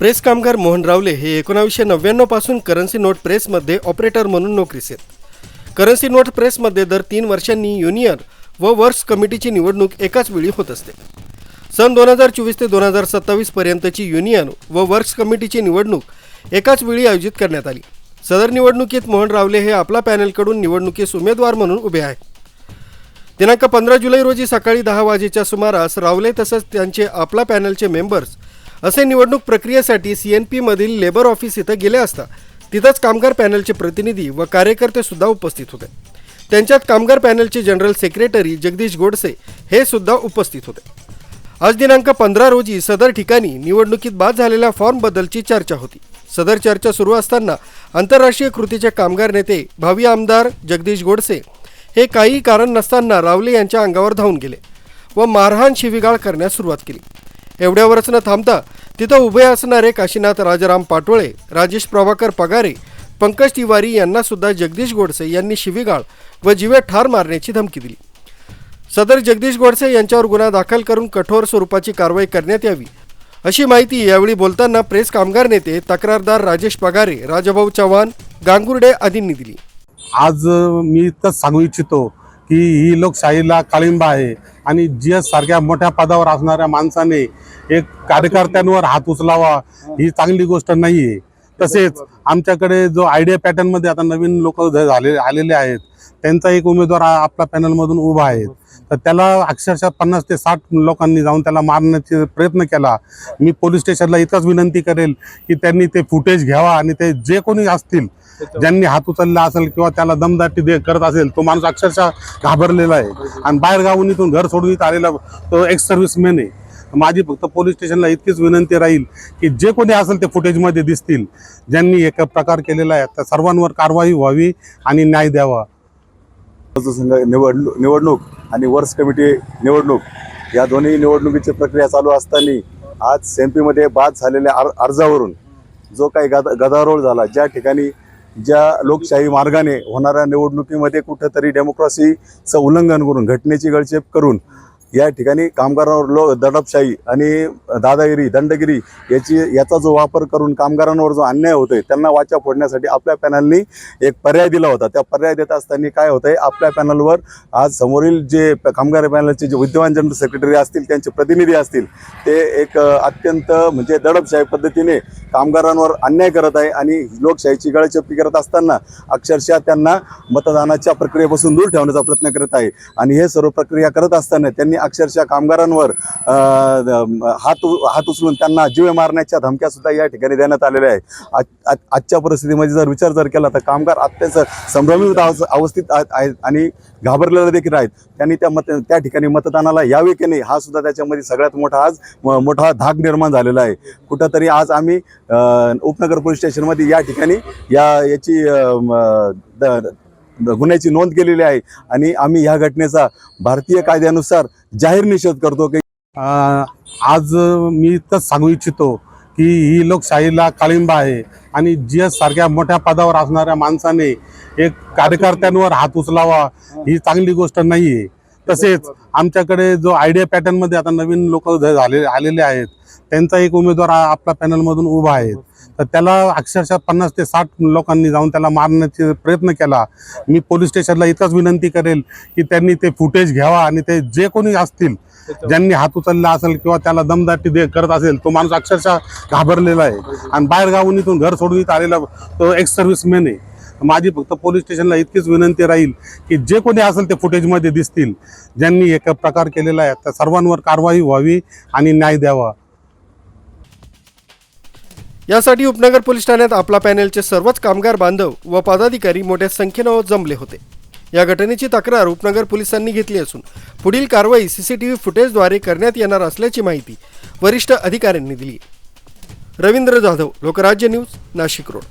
Press कामगार मोहन रावले हे एकोणावीसशे नव्याण्णवपासून करन्सी नोट प्रेसमध्ये ऑपरेटर म्हणून नोकरीस आहेत करन्सी नोट प्रेसमध्ये दर तीन वर्षांनी युनियन व वर्क्स कमिटीची निवडणूक एकाच वेळी होत असते. सन दोन हजार चोवीस ते दोन हजार सत्तावीस पर्यंतची युनियन व वर्क्स कमिटीची निवडणूक एकाच वेळी आयोजित करण्यात आली. सदर निवडणुकीत मोहन रावले हे आपला पॅनलकडून निवडणुकीस उमेदवार म्हणून उभे आहेत दिनांक पंधरा जुलै रोजी सकाळी दहा वाजेच्या सुमारास रावले तसंच त्यांचे आपला पॅनलचे मेंबर्स असे निवडणूक प्रक्रियेसाठी सी एन पीमधील लेबर ऑफिस इथं गेले असता तिथंच कामगार पॅनलचे प्रतिनिधी व कार्यकर्ते सुद्धा उपस्थित होते. त्यांच्यात कामगार पॅनलचे जनरल सेक्रेटरी जगदीश गोडसे हे सुद्धा उपस्थित होते. आज दिनांक पंधरा रोजी सदर ठिकाणी निवडणुकीत बाद झालेल्या फॉर्मबद्दलची चर्चा होती. सदर चर्चा सुरू असताना आंतरराष्ट्रीय कृतीचे कामगार नेते भावी आमदार जगदीश गोडसे हे काही कारण नसताना रावले यांच्या अंगावर धावून गेले व मारहाण शिवीगाळ करण्यास सुरुवात केली. एवढ्यावरच न थांबता तिथं उभे असणारे काशीनाथ राजाराम पाटोळे राजेश प्रभाकर पगारे पंकज तिवारी यांना सुद्धा जगदीश गोडसे यांनी शिवीगाळ व जीवे ठार मारण्याची धमकी दिली. सदर जगदीश गोडसे यांच्यावर गुन्हा दाखल करून कठोर स्वरूपाची कारवाई करण्यात यावी अशी माहिती यावेळी बोलताना प्रेस कामगार नेते तक्रारदार राजेश पगारे राजाभाऊ चव्हाण गांगुर्डे आदींनी दिली. आज मी इतकंच सांगू इच्छितो की ही लोकशाहीला काळिंबा आहे. आणि जी एस सारख्या मोठ्या पदावर असणाऱ्या माणसाने एक कार्यकर्त्यांवर हात उचलावा ही चांगली गोष्ट नाही आहे तसेच आमच्याकडे जो आयडिया पॅटर्नमध्ये आता नवीन लोक झाले आलेले आहेत त्यांचा एक उमेदवार आपल्या पॅनलमधून उभा आहे. तर त्याला अक्षरशः पन्नास ते साठ लोकांनी जाऊन त्याला मारण्याचे प्रयत्न केला. मी पोलीस स्टेशनला इतकंच विनंती करेल की त्यांनी ते फुटेज घ्यावा आणि ते जे कोणी असतील ज्यांनी हात उचलला असेल किंवा त्याला दमदाटी दे करत असेल तो माणूस अक्षरशः घाबरलेला आहे. आणि बाहेर गावून इथून घर सोडून इथं आलेला तो एक्स सर्व्हिसमॅन आहे. माझी फक्त पोलीस स्टेशनला इतकीच विनंती राहील की जे कोणी असेल ते फुटेजमध्ये दिसतील. ज्यांनी एक प्रकार केलेला आहे त्या सर्वांवर कारवाई व्हावी आणि न्याय द्यावा. संघ निवडणूक निवडणूक आणि वर्क्स कमिटी निवडणूक. या दोन्ही निवडणुकीची प्रक्रिया चालू असताना आज सेम्पीमध्ये बाद झालेल्या अर अर्जावरून जो काही गदा गदारोळ झाला ज्या ठिकाणी ज्या लोकशाही मार्गाने होणाऱ्या निवडणुकीमध्ये कुठंतरी डेमोक्रेसीचं उल्लंघन करून घटनेची गळचेप करून या ठिकाणी कामगारांवर लो दडपशाही आणि दादागिरी दंडगिरी याची याचा जो वापर करून कामगारांवर जो अन्याय होतोय त्यांना वाचा फोडण्यासाठी आपल्या पॅनलनी एक पर्याय दिला होता. त्या पर्याय देत असताना काय होतंय आपल्या पॅनलवर आज समोरील जे प- कामगार पॅनलचे जे विद्यमान जनरल सेक्रेटरी असतील त्यांचे प्रतिनिधी असतील ते एक अत्यंत म्हणजे दडपशाही पद्धतीने कामगारांवर अन्याय करत आहे आणि लोकशाहीची गळचेपी करत असताना अक्षरशः त्यांना मतदानाच्या प्रक्रियेपासून दूर ठेवण्याचा प्रयत्न करत आहे. आणि हे सर्व प्रक्रिया करत असताना त्यांनी अक्षरशः कामगारांवर हात हात उचलून त्यांना जीवे मारण्याच्या धमक्या सुद्धा या ठिकाणी देण्यात आलेल्या आहेत. आज- आज- आजच्या परिस्थितीमध्ये जर विचार जर केला तर कामगार अत्यंत संभ्रमित अवस- अवस्थेत आहेत आहेत आणि घाबरलेले देखील आहेत. त्यांनी त्या मत त्या ठिकाणी मतदानाला यावे की नाही हा सुद्धा त्याच्यामध्ये सगळ्यात मोठा आज मोठा धाक निर्माण झालेला आहे. कुठंतरी आज आम्ही उपनगर पोलीस स्टेशनमध्ये या ठिकाणी या याची द- गुन्ह्याची नोंद केलेली आहे. आणि आम्ही ह्या घटनेचा भारतीय कायद्यानुसार जाहीर निषेध करतो की आज मी इतकंच सांगू इच्छितो की ही लोकशाहीला काळिंबा आहे. आणि जी एस सारख्या मोठ्या पदावर असणाऱ्या माणसाने एक कार्यकर्त्यांवर हात उचलावा ही चांगली गोष्ट नाही आहे तसेच आमच्याकडे जो आयडिया पॅटर्नमध्ये आता नवीन लोक झाले आलेले आहेत त्यांचा एक उमेदवार आपल्या पॅनलमधून उभा आहे. तर त्याला अक्षरशः पन्नास ते साठ लोकांनी जाऊन त्याला मारण्याचे प्रयत्न केला. मी पोलीस स्टेशनला इतकंच विनंती करेल की त्यांनी ते फुटेज घ्यावा आणि ते जे कोणी असतील ज्यांनी हात उचलला असेल किंवा त्याला दमदाटी दे करत असेल तो माणूस अक्षरशः घाबरलेला आहे. आणि बाहेर गावून इथून घर सोडून इथं आलेला तो एक्स सर्व्हिसमॅन आहे. माझी फक्त पोलीस स्टेशनला इतकीच विनंती राहील की जे कोणी असेल ते फुटेजमध्ये दिसतील. ज्यांनी एक प्रकार केलेला आहे त्या सर्वांवर कारवाई व्हावी आणि न्याय द्यावा. यासाठी उपनगर पोलीस ठाण्यात आपला पॅनेलचे सर्वच कामगार बांधव व पदाधिकारी मोठ्या संख्येनं जमले होते. या घटनेची तक्रार उपनगर पोलिसांनी घेतली असून पुढील कारवाई सीसीटीव्ही फुटेजद्वारे करण्यात येणार असल्याची माहिती वरिष्ठ अधिकाऱ्यांनी दिली. Ravindra Jadhav Lokrajya news Nashik road.